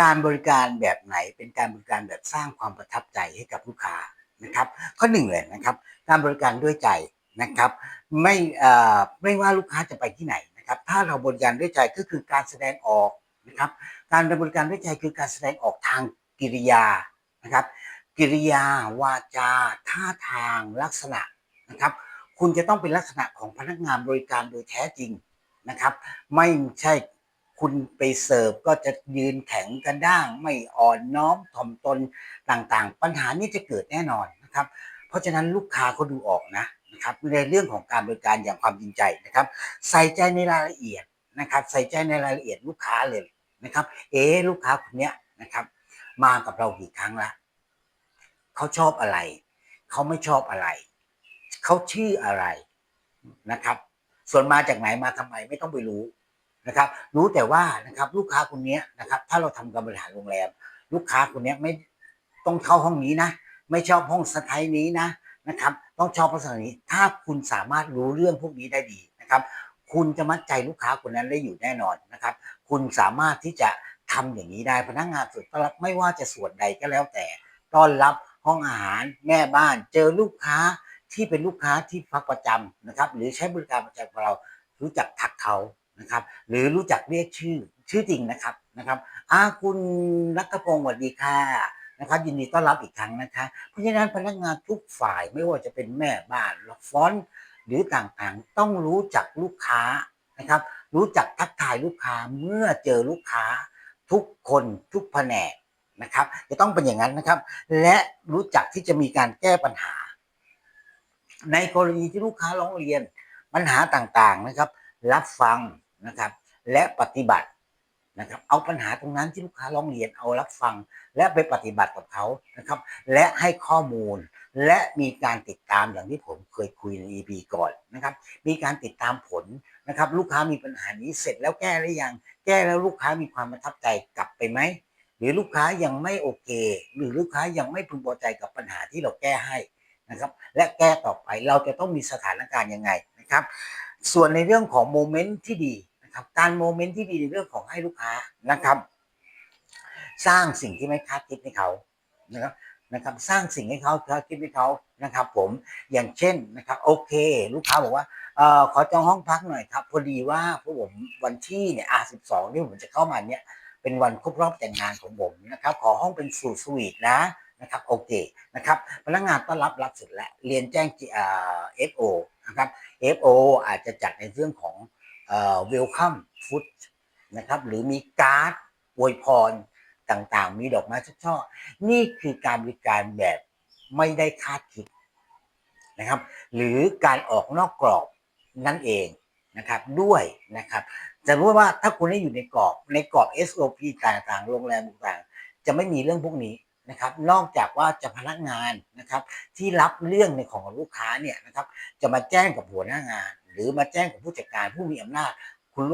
การบริการแบบไหนเป็นการบริการแบบสร้างความประทับใจให้กับลูกค้านะครับ ข้อหนึ่งเลยนะครับ การบริการด้วยใจนะครับ ไม่เอ่อไม่ว่าลูกค้าจะไปที่ไหนนะครับ ถ้าเราบริการด้วยใจก็คือการแสดงออกนะครับ การบริการด้วยใจคือการแสดงออกทางกิริยานะครับ กิริยาวาจา ท่าทางลักษณะนะครับ คุณจะต้องเป็นลักษณะของพนักงานบริการโดยแท้จริงนะครับ ไม่ใช่ คุณไปเสิร์ฟก็จะยืนแข็งกระด้าง ไม่อ่อนน้อมถ่อมตนต่างๆ ปัญหานี้จะเกิดแน่นอนนะครับ เพราะฉะนั้นลูกค้าเขาดูออกนะนะครับในเรื่องของการบริการอย่างความจริงใจนะครับ ใส่ใจในรายละเอียดนะครับ ใส่ใจในรายละเอียดลูกค้าเลยนะครับ เอ๊ลูกค้าคนเนี้ยนะครับ มากับเรากี่ครั้งละเขาชอบอะไร เขาไม่ชอบอะไร เขาชื่ออะไรนะครับ ส่วนมาจากไหนมาทำไมไม่ต้องไปรู้ นะครับ รู้แต่ว่านะครับลูกค้าคนนี้นะครับ ถ้าเราทำการบริหารโรงแรม ลูกค้าคนนี้ไม่ต้องเข้าห้องนี้นะ ไม่ชอบห้องสไตล์นี้นะนะครับ ต้องชอบลักษณะนี้ถ้าคุณสามารถรู้เรื่องพวกนี้ได้ดีนะครับ คุณจะมัดใจลูกค้าคนนั้นได้อยู่แน่นอนนะครับ คุณสามารถที่จะทำอย่างนี้ได้พนักงานฝึกต้อนรับไม่ว่าจะส่วนใดก็แล้วแต่ต้อนรับห้องอาหารแม่บ้านเจอลูกค้าที่เป็นลูกค้าที่พักประจำนะครับ หรือใช้บริการประจำของเรารู้จักทักเขา นะครับ หรือรู้จักเรียกชื่อชื่อจริงนะครับนะครับอาคุณรัตพงศ์สวัสดีค่ะนะครับ ยินดีต้อนรับอีกครั้งนะคะ เพราะฉะนั้นพนักงานทุกฝ่ายไม่ว่าจะเป็นแม่บ้านละฟอนหรือต่างๆ ต้องรู้จักลูกค้านะครับ รู้จักทักทายลูกค้าเมื่อเจอลูกค้าทุกคนทุกแผนกนะครับ จะต้องเป็นอย่างนั้นนะครับ และรู้จักที่จะมีการแก้ปัญหา ในกรณีที่ลูกค้าร้องเรียนปัญหาต่างๆนะครับ รับฟังนะครับ และปฏิบัตินะครับ เอาปัญหาตรงนั้นที่ลูกค้าร้องเรียนเอารับฟัง และไปปฏิบัติกับเขานะครับ และให้ข้อมูลและมีการติดตามอย่างที่ผมเคยคุยใน EP ก่อนนะครับ มีการติดตามผลนะครับ ลูกค้ามีปัญหานี้เสร็จแล้วแก้หรือยัง แก้แล้วลูกค้ามีความประทับใจกลับไปไหมหรือลูกค้ายังไม่โอเค หรือลูกค้ายังไม่พึงพอใจกับปัญหาที่เราแก้ให้นะครับ และแก้ต่อไปเราจะต้องมีสถานการณ์ยังไงนะครับ ส่วนในเรื่องของโมเมนต์ที่ดีนะครับ การโมเมนต์ที่ดีในเรื่องของให้ลูกค้านะครับ สร้างสิ่งที่ไม่คาดคิดให้เขานะครับนะครับ สร้างสิ่งให้เขาคาดคิดให้เขานะครับ ผมอย่างเช่นนะครับ โอเค ลูกค้าบอกว่าเอ่อขอจองห้องพักหน่อยครับพอดีว่าพวกผมวันที่เนี่ยอะสิบสองที่ผมจะเข้ามาเนี่ยเป็นวันครบรอบแต่งงานของผมนะครับ ขอห้องเป็นสูทสวีทนะนะครับโอเคนะครับพนักงานต้อนรับรับเสร็จแล้วเรียนแจ้งเอ่อ FO นะครับ FO อาจจะจัดในเรื่องของเอ่อ welcome food นะครับหรือมีการ์ดอวยพรต่างๆ มีดอกไม้ช่อๆนี่คือการบริการแบบไม่ได้คาดคิดนะครับ หรือการออกนอกกรอบนั่นเองนะครับด้วยนะครับจะรู้ว่าถ้าคุณได้อยู่ในกรอบในกรอบ SOP ต่างๆ โรงแรมต่างๆ จะไม่มีเรื่องพวกนี้ นะครับ นอกจากว่าจะพนักงานนะครับ ที่รับเรื่องในของลูกค้าเนี่ยนะครับ จะมาแจ้งกับหัวหน้างาน หรือมาแจ้งกับผู้จัดการผู้มีอำนาจคุณ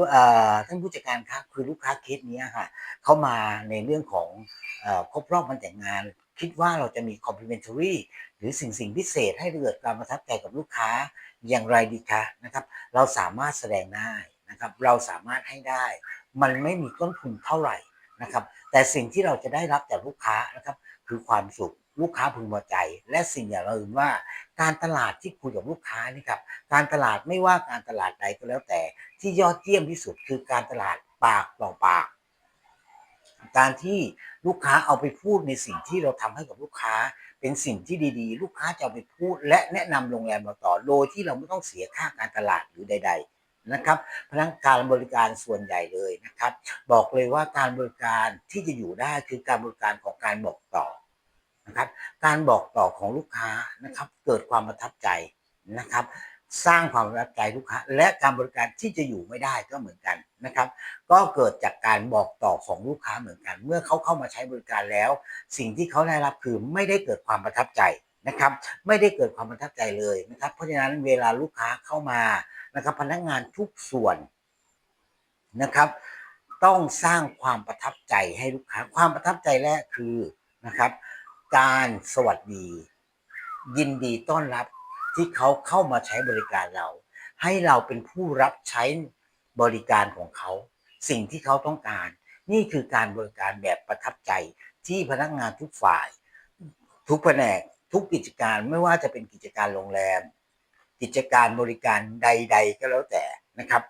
ท่านผู้จัดการครับคือลูกค้าเคสเนี้ยค่ะเขามาในเรื่องของเอ่อครบรอบวันแต่งงาน คิดว่าเราจะมี complimentary หรือสิ่งสิ่งพิเศษให้เกิดความประทับใจกับลูกค้าอย่างไรดีคะนะครับ เราสามารถแสดงได้นะครับ เราสามารถให้ได้ มันไม่มีต้นทุนเท่าไหร่ นะครับ แต่สิ่งที่เราจะได้รับจากลูกค้านะครับ คือความสุขลูกค้าพึงพอใจ และสิ่งอย่างอื่นว่าการตลาดที่คุยกับลูกค้านี่ครับการตลาดไม่ว่าการตลาดใดก็แล้วแต่ ที่ยอดเยี่ยมที่สุดคือการตลาดปากต่อปาก การที่ลูกค้าเอาไปพูดในสิ่งที่เราทำให้กับลูกค้า เป็นสิ่งที่ดีๆ ลูกค้าจะเอาไปพูดและแนะนำโรงแรมเราต่อโดยที่เราไม่ต้องเสียค่าการตลาดหรือใด ๆ นะครับ พนักการบริการส่วนใหญ่เลยนะครับ บอกเลยว่าการบริการที่จะอยู่ได้คือการบริการของการบอกต่อนะครับ การบอกต่อของลูกค้านะครับ เกิดความประทับใจนะครับ สร้างความประทับใจลูกค้า และการบริการที่จะอยู่ไม่ได้ก็เหมือนกันนะครับ ก็เกิดจากการบอกต่อของลูกค้าเหมือนกัน เมื่อเขาเข้ามาใช้บริการแล้ว สิ่งที่เขาได้รับคือไม่ได้เกิดความประทับใจนะครับ ไม่ได้เกิดความประทับใจเลยนะครับ เพราะฉะนั้นเวลาลูกค้าเข้ามา นะครับ พนักงานทุกส่วนนะครับ ต้องสร้างความประทับใจให้ลูกค้า ความประทับใจแรกคือนะครับ การสวัสดี ยินดีต้อนรับที่เขาเข้ามาใช้บริการเรา ให้เราเป็นผู้รับใช้บริการของเขา สิ่งที่เขาต้องการ นี่คือการบริการแบบประทับใจที่พนักงานทุกฝ่าย ทุกแผนกทุกกิจการไม่ว่าจะเป็นกิจการโรงแรม กิจการบริการใด ๆ ก็แล้วแต่นะครับ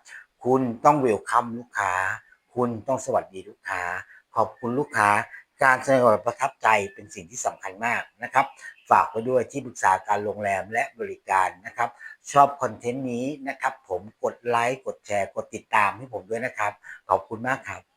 คุณต้องเวลคัมลูกค้า คุณต้องสวัสดีลูกค้า ขอบคุณลูกค้า การแสดงความประทับใจเป็นสิ่งที่สำคัญมากนะครับ ฝากไว้ด้วยที่ปรึกษาการโรงแรมและบริการนะครับ ชอบคอนเทนต์นี้นะครับ ผมกดไลค์กดแชร์กดติดตามให้ผมด้วยนะครับ ขอบคุณมากครับ